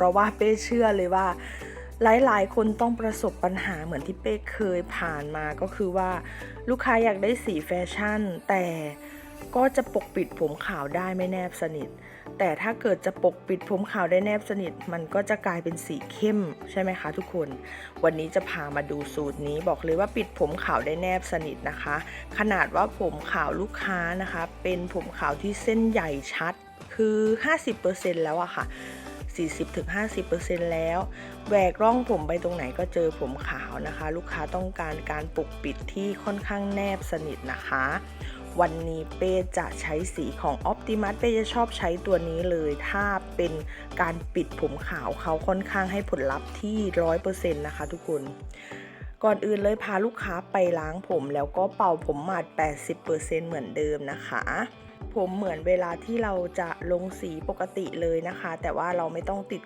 ราะว่าเป้เชื่อเลยว่า หลายๆ คนต้องประสบปัญหาเหมือนที่เป้เคยผ่านมาก็คือว่าลูกค้าอยากได้สีแฟชั่น แต่ก็จะปกปิดผมขาวได้ไม่แนบสนิท แต่ถ้าเกิดจะปกปิดผมขาวได้แนบสนิท มันก็จะกลายเป็นสีเข้มใช่ไหมคะทุกคน วันนี้จะพามาดูสูตรนี้บอกเลยว่าปิดผมขาวได้แนบสนิทนะคะ ขนาดว่าผมขาวลูกค้านะคะ เป็นผมขาวที่เส้นใหญ่ชัดคือ 50%แล้วอะค่ะ 40-50%แล้วแหวกร่องผมไปตรงไหนก็เจอผมขาวนะคะ ลูกค้าต้องการการปกปิดที่ค่อนข้างแนบสนิทนะคะ วันนี้เป้จะใช้สีของ Optimus เป้จะชอบใช้ตัวนี้เลย ถ้าเป็นการปิดผมขาวเขาค่อนข้างให้ผลลัพธ์ที่ 100%นะคะทุกคนก่อนอื่นเลยพาลูกค้าไปล้างผมแล้วก็เป่าผมหมาด 80%เหมือนเดิมนะคะ ผมเหมือนเวลาที่เราจะลงสีปกติเลยนะคะ แต่ว่าเราไม่ต้องติด